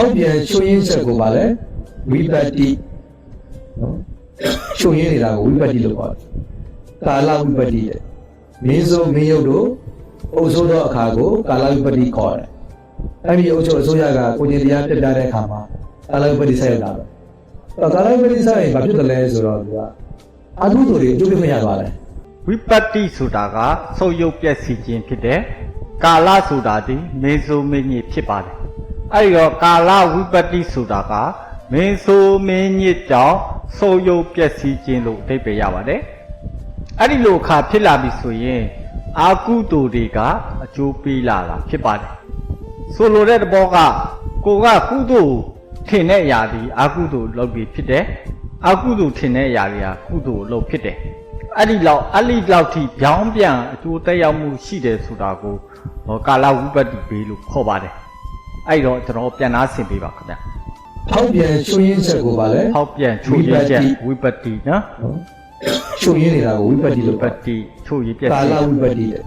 ဖောက်ပြန်ချွင်းရင်းချက်ကိုပါလဲဝိပတ္တိနော်ချွင်းရင်းနေတာကိုဝိပတ္တိလို့ခေါ်တယ်ကာလဝိပတ္တိတဲ့မင်းစိုးမင်းရုပ်တို့အုပ်စိုးသောအခါကိုကာလဝိပတ္တိခေါ်တယ်အဲ့ဒီအုပ်ချုပ်အစိုးရကကိုကျင်တရားပြပြတဲ့အခါမှာကာလဝိပတ္တိဆက်ရောက်တာပဲအဲ့တော့ကာလဝိပတ္တိဆက်ရင်ဘာဖြစ်တယ်လဲဆိုတော့သူကအထုသူတွေအကျိုးပြခွင့်ရသွားတယ်ဝိပတ္တိဆိုတာကဆုပ်ယုပ်ပျက်စီးခြင်းဖြစ်တယ်ကာလဆိုတာဒီမေဆိုမင်းကြီးဖြစ်ပါတယ် အဲ့ဒီတော့ကာလဝိပတ္တိဆိုတာကမေဆိုမင်းကြီးကြောင့်ဆုပ်ယုပ်ပျက်စီးခြင်းလို့အဓိပ္ပာယ်ရပါတယ်အဲ့ဒီလိုအခါဖြစ်လာပြီဆိုရင်အာကုသိုလ်တွေကအကျိုးပေးလာတာဖြစ်ပါတယ်ဆိုလိုတဲ့သဘောကကိုကကုသိုလ်ထင်တဲ့အရာဒီအာကုသိုလ်လုပ်ပြီးဖြစ်တယ်အာကုသိုလ်ထင်တဲ့အရာတွေကကုသိုလ်လုပ်ဖြစ်တယ်အဲ့ဒီလောက်အဲ့ဒီလောက်ထိပြောင်းပြန်အကျိုးတက်ရောက်မှုရှိတယ်ဆိုတာကိုဟောကာလဝိပတ္တိဘေးလို့ခေါ်ပါတယ် အဲ့တော့ကျွန်တော်ပြန်နာဆင်ပေးပါခင်ဗျဖောက်ပြန်ချွင်းရင်းချက်ကိုပါလဲဟောက်ပြန်ချိုးရင်းချက်ဝိပတ္တိနော်နော်ချွင်းရင်းနေတာကိုဝိပတ္တိဝိလို့ပခေါ်တ္တယ်တိချိုးရင်းပြက်ကာစီလဝိပတ္တိတဲ့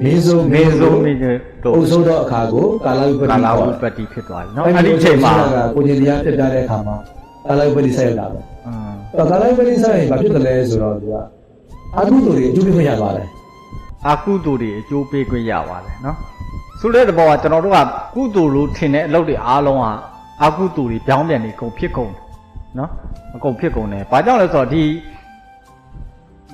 မင်းစိုးမင်းစိုးမင်းကြီးတို့အုပ်စိုးသောအခါကိုကာလဝိပတ္တိကာလဝိခေါ်ပတယ်တ္တိဖြစ်သွားပြီနော်အဲ့ဒီအချိန်မှာကိုကျင်တရားပြပြတဲ့အခါမှာကာလဝိပတ္တိဆက်ရောက်တာပဲအင်းအဲ့တော့ကာလဝိပတ္တိဆက်ရင်ဘာဖြစ်တယ်လဲဆိုတော့သူကအကုသိုလ်တွေအကျိုးပြခွင့်ရသွားတယ်အာကုသိုလ်တွေအကျိုးပေးခွင့်ရပါတယ်နော် ဆိုတဲ့တဘောကကျွန်တော်တို့ကကုသိုလ်လို့ထင်တဲ့အလုပ်တွေအားလုံးကအာကုသိုလ်တွေပြောင်းပြန်နေကုန်ဖြစ်ကုန်တယ်နော်အကုန်ဖြစ်ကုန်တယ်ဘာကြောင့်လဲဆိုတော့ဒီ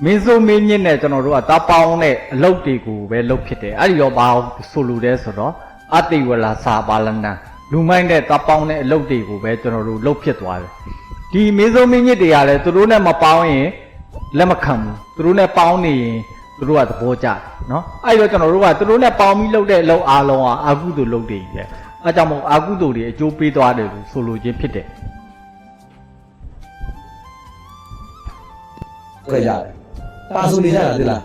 မင်းစိုးမင်းညစ်နဲ့ကျွန်တော်တို့ကတာပေါင်းတဲ့အလုပ်တွေကိုပဲလုပ်ဖြစ်တယ်အဲ့ဒီတော့ဘာဆိုလိုလဲဆိုတော့အတိဝလာစာပါလနံလူမိုင်းတဲ့တာပေါင်းတဲ့အလုပ်တွေကိုပဲကျွန်တော်တို့လုပ်ဖြစ်သွားတယ်ဒီမင်းစိုးမင်းညစ်တွေကလည်းသူတို့နဲ့မပေါင်းရင်လက်မခံဘူးသူတို့နဲ့ပေါင်းနေရင် သူတို့ကသဘောကျတယ်နော်အဲ့ဒီတော့ကျွန်တော်တို့ကသူတို့နဲ့ပေါင်းပြီးလုပ်တဲ့အလုပ်အားလုံးကအကုသိုလ်လုပ်တွေကြီးပဲအဲကြောင့်မို့အာကုသိုလ်တွေအကျိုးပေးသွားတယ်လို့ဆိုလိုခြင်းဖြစ်တယ်ခဲ့ကြတယ်ပါဆိုနေကြတာသိလား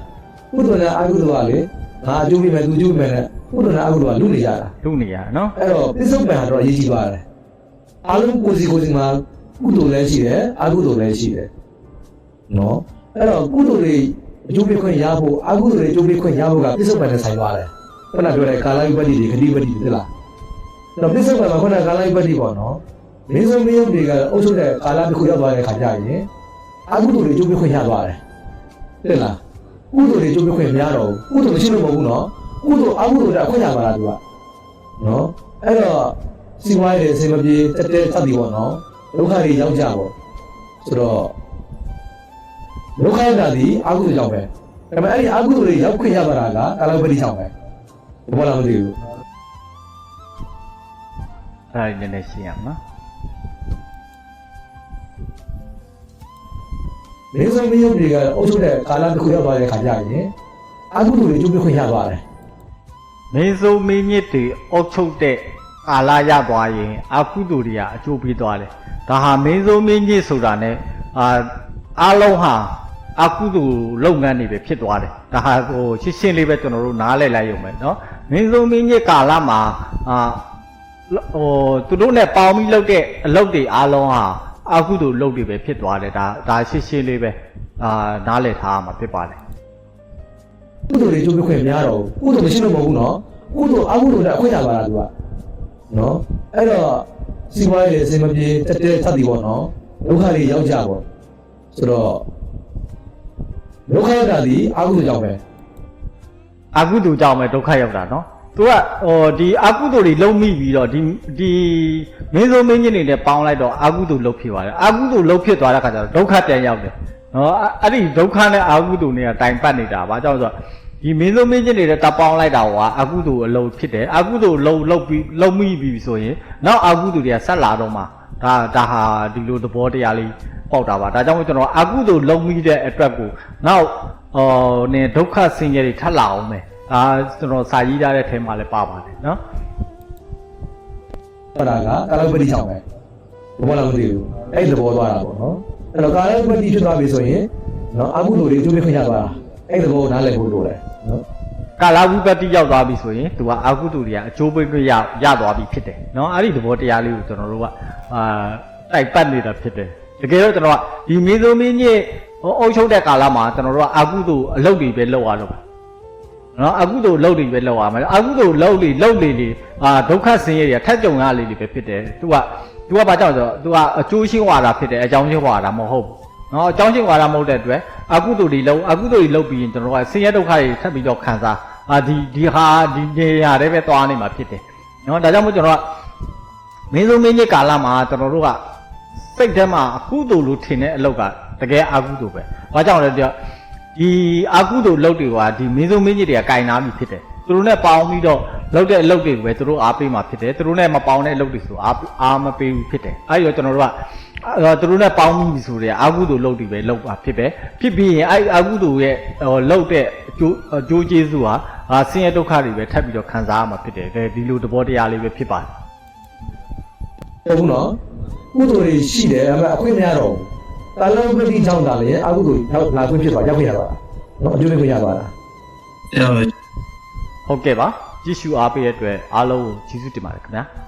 ကုသိုလ်နဲ့အကုသိုလ်ကလေငါအကျိုးပေးမယ်သူအကျိုးပေးမယ်နဲ့ကုသိုလ်နဲ့အကုသိုလ်ကလူနေကြတာလူနေရနော်အဲ့တော့ပြစ္ဆုတ်ပံကတော့အရေးကြီးပါတယ်အားလုံးကိုယ်စီကိုယ်စီမှာကုသိုလ်လည်းရှိတယ်အကုသိုလ်လည်းရှိတယ်နော်အဲ့တော့ကုသိုလ်တွေ အကျိုးပေးခွင့်ရဖို့အကုသိုလ်တွေအကျိုးပေးခွင့်ရဖို့ကပြစ္ဆုတ်ပံနဲ့ဆိုင်ပါတယ်ခုနပြောတဲ့ကာလဝိပတ္တိတွေခတိပတ္တိတွေသိလားတော့ပြစ္ဆုတ်ပံမှာခုနကာလဝိပတ္တိပေါ့နော်မင်းစုံမင်းရုပ်တွေကအုပ်ချုပ်တဲ့ကာလတစ်ခုရောက်သွားတဲ့ခါကျရင်အကုသိုလ်တွေအကျိုးပေးခွင့်ရသွားတယ်သိလားကုသိုလ်တွေအကျိုးပေးခွင့်မရတော့ဘူးကုသိုလ်မရှိလို့မဟုတ်ဘူးနော်ကုသိုလ်အကုသိုလ်တွေအခွင့်ရပါလားသူကနော်အဲ့တော့စီဝိုင်းတွေအစင်မပြေတက်တက်သတ်ပြီးပေါ့နော်ဒုက္ခတွေရောက်ကြပေါ့ဆိုတော့ ဒုက္ခရောက်တာဒီအာဟုကြောင့်ပဲဒါပေမဲ့အဲ့ဒီအာဟုတွေရောက်ခွင့်ရပါတာကကာလပတိကြောင့်ပဲဘာလို့မသိဘူးအဲ့ဒါနည်းနည်းရှင်းရအောင်နော်မင်းစုံမင်းရုပ်တွေကအုပ်ချုပ်တဲ့ကာလတစ်ခုရောက်သွားတဲ့ခါကျရင်အာဟုတွေကျုပ်ပြခွင့်ရသွားတယ်မင်းစိုးမင်းညစ်တွေအုပ်ချုပ်တဲ့ကာလရသွားရင်အာကုသိုလ်တွေကအကျိုးပေးသွားတယ်ဒါဟာမင်းစိုးမင်းညစ်ဆိုတာ ਨੇ အာအားလုံးဟာ အာကုသိုလ်လုပ်ငန်းတွေပဲဖြစ်သွားတယ်ဒါဟာဟိုရှင်းရှင်းလေးပဲကျွန်တော်တို့နားလည်လိုက်ရုံပဲเนาะမင်းစိုးမင်းညစ်ကာလမှာအာဟိုသူတို့ ਨੇ ပေါင်းပြီးလုပ်တဲ့အလုပ်တွေအားလုံးဟာအာကုသိုလ်လုပ်တွေပဲဖြစ်သွားတယ်ဒါဒါရှင်းရှင်းလေးပဲအာနားလည်ထားရမှာဖြစ်ပါတယ် ကုသိုလ်တွေကျုပ်ပြခွင့်မရတော့ဘူးကုသိုလ်မရှိလို့မဟုတ်ဘူးနော်ကုသိုလ်အာဟုတွေအခွင့်ရပါလားသူကနော်အဲ့တော့စီဝိုင်းတွေအစင်မပြေတက်တက်သတ်ပြီးပေါ့နော်ဒုက္ခတွေရောက်ကြပေါ့ဆိုတော့ ဒုက္ခရောက်တာဒီအာဟုကြောင့်ပဲအာကုသိုလ်ကြောင့်ပဲဒုက္ခရောက်တာနော်သူကဟိုဒီအာကုသိုလ်တွေလုံးမိပြီးတော့ဒီဒီမင်းစိုးမင်းကြီးနေနဲ့ပေါင်းလိုက်တော့အာကုသိုလ်လုံးဖြစ်သွားတယ်အာကုသိုလ်လုံးဖြစ်သွားတဲ့ခါကျတော့ဒုက္ခပြန်ရောက်တယ်နော်အဲ့အဲ့ဒီဒုက္ခနဲ့အာကုသိုလ်နဲ့တိုင်ပတ်နေတာဘာကြောင့်လဲဆိုတော့ဒီမင်းစိုးမင်းကြီးနေတဲ့တပေါင်းလိုက်တာကအာကုသိုလ်အလုံးဖြစ်တယ်အာကုသိုလ်လုံးလုံးပြီးလုံးမိပြီးဆိုရင်နောက်အာကုသိုလ်တွေကဆက်လာတော့မှဒါဒါဟာဒီလိုသဘောတရားလေး ပေါက်တာပါဒါကြောင့်မို့ကျွန်တော်အာကုသိုလ်လုံးမိတဲ့အတွက်ကိုနောက်ဟောနေဒုက္ခဆင်းရဲတွေထပ်လာအောင်မယ်ဒါကျွန်တော်စာရေးထားတဲ့ထဲမှာလည်းပါပါတယ်နော်ဟောတာကကာလပတိကြောင့်ပဲဘာလို့မသိဘူးအဲ့ဒီသဘောသွားတာပေါ့နော်အဲ့တော့ကာလပတိဖြစ်သွားပြီဆိုရင်နော်အာဟုတွေကျုပ်ပြခွင့်ရသွားတာအဲ့ဒီသဘောကိုနားလည်ဖို့လိုတယ်နော်ကာလဝိပတ္တိရောက်သွားပြီဆိုရင်သူကအာဟုတုတွေကအကျိုးပေးခွင့်ရရသွားပြီဖြစ်တယ်နော်အဲ့ဒီသဘောတရားလေးကိုကျွန်တော်တို့ကအာတိုက်ပတ်နေတာဖြစ်တယ် တကယ်တော့ကျွန်တော်ကဒီမင်းသမီးညစ်ဟိုအုပ်ချုပ်တဲ့ကာလမှာကျွန်တော်တို့ကအာဟုတုအလုပ်တွေပဲလုပ်ရတော့နော်အကုသိုလ်လုပ်တွေပဲလုပ်ရမယ်အကုသိုလ်လုပ်လေလုပ်လေလေအာဒုက္ခဆင်းရဲတွေထက်ကြုံရလေတွေပဲဖြစ်တယ်သူကသူကဘာကြောင့်ဆိုတော့သူကအကျိုးရှိဝါဒဖြစ်တယ်အကြောင်းရှိဝါဒမဟုတ်ဘူးနော်အကြောင်းရှိဝါဒမဟုတ်တဲ့အတွက်အကုသိုလ်တွေလုပ်အကုသိုလ်တွေလုပ်ပြီးရင်ကျွန်တော်တို့ကဆင်းရဲဒုက္ခတွေထပ်ပြီးတော့ခံစားအာဒီဒီဟာဒီနေရာတွေပဲသွားနေမှာဖြစ်တယ်နော်ဒါကြောင့်မို့ကျွန်တော်ကမင်းစုံမင်းကြီးကာလမှာကျွန်တော်တို့က စိတ်ထဲမှာအကုသိုလ်လို့ထင်တဲ့အလုပ်ကတကယ်အကုသိုလ်ပဲဘာကြောင့်လဲပြောဒီအကုသိုလ်လုပ်တွေကဒီမင်းစုံမင်းကြီးတွေကကင်နာပြီးဖြစ်တယ်သူတို့နဲ့ပေါင်းပြီးတော့လုပ်တဲ့အလုပ်တွေပဲသူတို့အားပေးမှာဖြစ်တယ်သူတို့နဲ့မပေါင်းတဲ့အလုပ်တွေဆိုအားအားမပေးဘူးဖြစ်တယ်အဲဒီတော့ကျွန်တော်တို့ကအဲသူတို့နဲ့ပေါင်းပြီးဆိုတဲ့အကုသိုလ်လုပ်တွေပဲလုပ်ပါဖြစ်ပဲဖြစ်ပြီးရင်အဲအကုသိုလ်ရဲ့ဟိုလုပ်တဲ့အကျိုးအကျိုးကျေးဇူးဟာအာဆင်းရဲဒုက္ခတွေပဲထပ်ပြီးတော့ခံစားရမှာဖြစ်တယ်ဒီလိုသဘောတရားလေးပဲဖြစ်ပါတယ်ဟုတ်ဘူးနော် ကုသိုလ်တွေရှိတယ်ဒါပေမဲ့အခွင့်မရတော့ဘူးတာလဝိပတိကြောင့်သာလေအကုသိုလ်ရောက်လာခွင့်ဖြစ်သွားရောက်ခွင့်ရပါလားနော်အကျိုးပေးခွင့်ရပါလားအဲ့တော့ဟုတ်ကဲ့ပါကြည့်ရှုအားပေးတဲ့အတွက်အားလုံးကိုကျေးဇူးတင်ပါတယ်ခင်ဗျာ